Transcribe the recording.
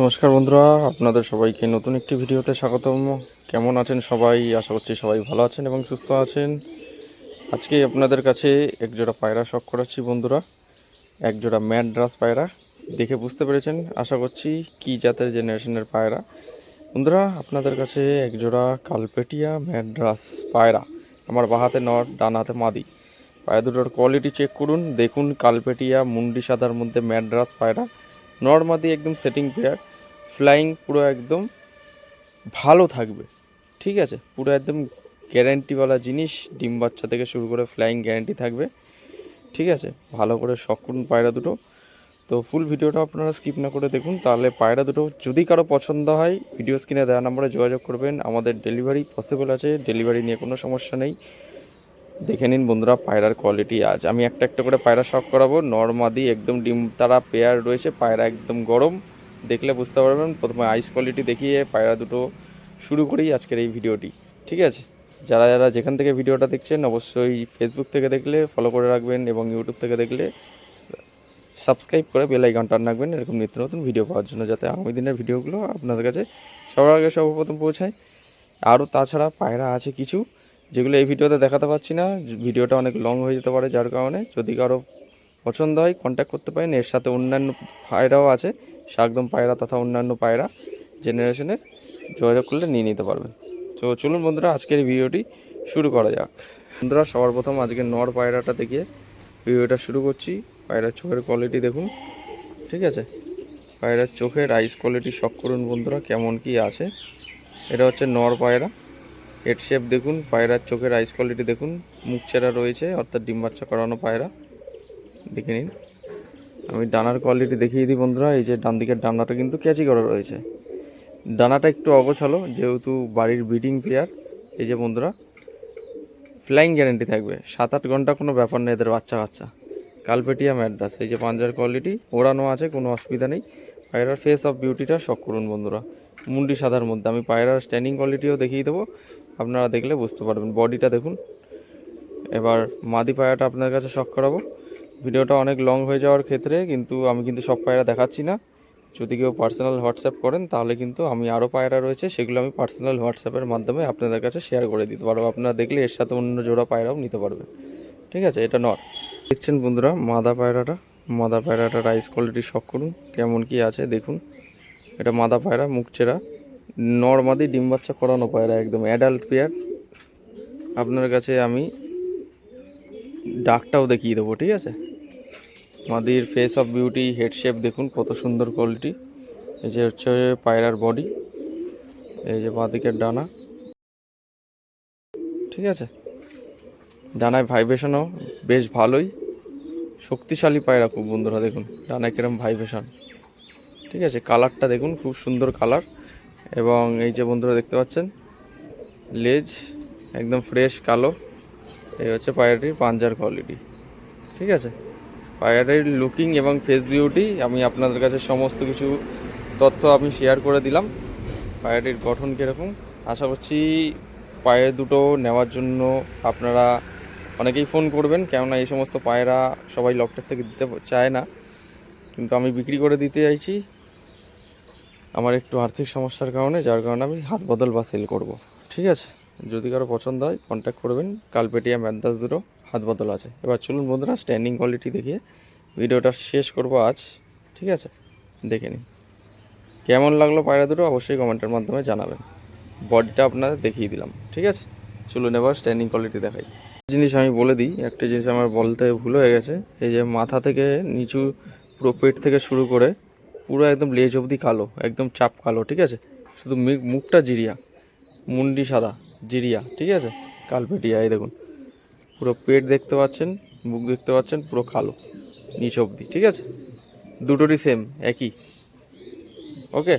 নমস্কার বন্ধুরা, আপনাদের সবাইকে নতুন একটি ভিডিওতে স্বাগতম। কেমন আছেন সবাই? আশা করছি সবাই ভালো আছেন এবং সুস্থ আছেন। আজকে আপনাদের কাছে একজোড়া পায়রা শখ করাচ্ছি বন্ধুরা, একজোড়া ম্যাড্রাস পায়রা। দেখে বুঝতে পেরেছেন, আশা করছি কি জাতের জেনারেশনের পায়রা। বন্ধুরা, আপনাদের কাছে একজোড়া কালপেটিয়া ম্যাড্রাস পায়রা, আমার বাহাতে নট ডান হাতে মাদি। পায়রা দুটোর কোয়ালিটি চেক করুন, দেখুন কালপেটিয়া মুন্ডি সাদার মধ্যে ম্যাড্রাস পায়রা। নর্মাদি একদম সেটিং পেয়ার ফ্লাইং পুরো একদম ভালো থাকবে, ঠিক আছে? পুরো একদম গ্যারেন্টিওয়ালা জিনিস, ডিম বাচ্চা থেকে শুরু করে ফ্লাইং গ্যারেন্টি থাকবে, ঠিক আছে? ভালো করে শখ করুন পায়রা দুটো। তো ফুল ভিডিওটা আপনারা স্কিপ না করে দেখুন, তাহলে পায়রা দুটো যদি কারও পছন্দ হয় ভিডিও স্ক্রিনে দেওয়া নাম্বারে যোগাযোগ করবেন। আমাদের ডেলিভারি পসিবল আছে ডেলিভারি নিয়ে কোনো সমস্যা নেই। দেখে নিন বন্ধুরা, পায়রার কোয়ালিটি আজ। আমি একটা একটা করে পায়রা শখ করাবো। নর্মাদি একদম ডিম তারা পেয়ার রয়েছে, পায়রা একদম গরম। দেখলে বুঝতে পারবেন, প্রথমে আইস কোয়ালিটি দেখিয়ে পায়রা দুটো শুরু করি আজকের এই ভিডিওটি। ঠিক আছে? যারা যারা যেখান থেকে ভিডিওটা দেখছেন, অবশ্যই ফেসবুক থেকে দেখলে ফলো করে রাখবেন এবং ইউটিউব থেকে দেখলে সাবস্ক্রাইব করে বেল আইকন টান রাখবেন। এরকম নিত্য নতুন ভিডিও পাওয়ার জন্য যাতে আগামী দিনের ভিডিওগুলো আপনাদের কাছে সবার আগে সর্বপ্রথম পৌঁছায়। আরও তাছাড়া পায়রা আছে কিছু। যেগুলো এই ভিডিওতে দেখাতে পারছি না, ভিডিওটা অনেক লং হয়ে যেতে পারে যার কারণে যদি কারও পছন্দ হয় কন্ট্যাক্ট করতে পারেন। এর সাথে অন্যান্য পায়রাও আছে, শাকদম পায়রা তথা অন্যান্য পায়রা জেনারেশনের যোগাযোগ করলে নিয়ে নিতে পারবেন। তো চলুন বন্ধুরা, আজকের ভিডিওটি শুরু করা যাক। বন্ধুরা, সবার প্রথম আজকে নর পায়রাটা দেখিয়ে ভিডিওটা শুরু করছি। পায়রার চোখের কোয়ালিটি দেখুন, ঠিক আছে? পায়রার চোখের আইস কোয়ালিটি শখ করুন বন্ধুরা, কেমন কি আছে। এটা হচ্ছে নর পায়রা। হেড শেপ দেখুন, পায়রার চোখের আইস কোয়ালিটি দেখুন, মুখ চেরা রয়েছে, অর্থাৎ ডিম বাচ্চা করানো পায়রা। দেখে নিন। আমি ডানার কোয়ালিটি দেখিয়ে দিই বন্ধুরা, এই যে ডান দিকের ডানাটা কিন্তু ক্যাচি করা রয়েছে। ডানাটা একটু অগোছালো, যেহেতু বাড়ির ব্রিডিং পেয়ার এই যে বন্ধুরা ফ্লাইং গ্যারেন্টি থাকবে। সাত আট ঘণ্টা কোনো ব্যাপার নেই এদের বাচ্চা কাচ্চা। কালপেটিয়া ম্যাড্রাস এই যে পাঞ্জার কোয়ালিটি ওড়ানো আছে, কোনো অসুবিধা নেই। পায়রার ফেস অফ বিউটিটা শখ করুন বন্ধুরা। মুন্ডি সাদার মধ্যে, আমি পায়রার স্ট্যান্ডিং কোয়ালিটিও দেখিয়ে দেবো। আপনারা দেখলে বুঝতে পারবেন। বডিটা দেখুন। এবার মাদি পায়রাটা আপনার কাছে শখ করাবো। ভিডিওটা অনেক লং হয়ে যাওয়ার ক্ষেত্রে কিন্তু আমি কিন্তু সব পায়রা দেখাচ্ছি না। যদি কেউ পার্সোনাল হোয়াটসঅ্যাপ করেন, তাহলে কিন্তু আমি আরও পায়রা রয়েছে, সেগুলো আমি পার্সোনাল হোয়াটসঅ্যাপের মাধ্যমে আপনাদের কাছে শেয়ার করে দিতে পারব। আপনারা দেখলে এর সাথে অন্য জোড়া পায়রাও নিতে পারবেন। ঠিক আছে? এটা নট দেখছেন বন্ধুরা, মাদা পায়রাটা। মাদা পায়রাটা রাইস কোয়ালিটি শখ করুন। কেমন কি আছে দেখুন। এটা মাদা পায়রা, মুখ চেরা। নর্মাদি ডিম বাচ্চা করানো পায়রা একদম অ্যাডাল্ট পেয়ার আপনার কাছে আমি ডাকটাও দেখিয়ে দেবো, ঠিক আছে? মাদির face of beauty head shape দেখুন কত সুন্দর কোয়ালিটি এই যে হচ্ছে পায়রার বডি এই যে বাঁদিকের ডানা। ঠিক আছে? ডানায় ভাইব্রেশনও বেশ ভালোই। শক্তিশালী পায়রা খুব বন্ধুরা, দেখুন, ডানায় কিরম ভাইব্রেশন ঠিক আছে? কালারটা দেখুন, খুব সুন্দর কালার এবং এই যে বন্ধুরা দেখতে পাচ্ছেন, লেজ একদম ফ্রেশ কালো। এই হচ্ছে পায়রাটির পাঞ্জার কোয়ালিটি ঠিক আছে? পায়রাটির লুকিং এবং ফেস বিউটি আমি আপনাদের কাছে সমস্ত কিছু তথ্য আমি শেয়ার করে দিলাম। পায়রাটির গঠন কীরকম? আশা করছি পায়ের দুটো নেওয়ার জন্য আপনারা অনেকেই ফোন করবেন, কেননা এই সমস্ত পায়রা সবাই লকটার থেকে দিতে চায় না। কিন্তু আমি বিক্রি করে দিতে চাইছি আমার একটু আর্থিক সমস্যার কারণে, যার কারণে আমি হাত বদল বা সেল করব। ঠিক আছে? যদি কারও পছন্দ হয় কন্ট্যাক্ট করবেন। কালপেটিয়া ম্যাদাস দুটো হাত বদল আছে। এবার চলুন বন্ধুরা স্ট্যান্ডিং কোয়ালিটি দেখিয়ে ভিডিওটা শেষ করব আজ। ঠিক আছে? দেখে নিন। কেমন লাগল পায়রা দুটো? অবশ্যই কমেন্টের মাধ্যমে জানাবেন। বডিটা আপনাদের দেখিয়ে দিলাম। ঠিক আছে? চলুন এবার স্ট্যান্ডিং কোয়ালিটি দেখাই। জিনিস আমি বলে দিই, একটা জিনিস আমার বলতে ভুল হয়ে গেছে। এই যে মাথা থেকে নিচু পুরো পেট থেকে শুরু করে পুরো একদম লেজ অবধি কালো, একদম চাপ কালো, ঠিক আছে? শুধু মুখ- মুখটা জিরিয়া, মুন্ডি সাদা, জিরিয়া, ঠিক আছে? কালপেটিয়া, এই দেখুন। পুরো পেট দেখতে পাচ্ছেন, মুখ দেখতে পাচ্ছেন, পুরো কালো, নিচ অবধি, ঠিক আছে? দুটোরই সেম একই। ওকে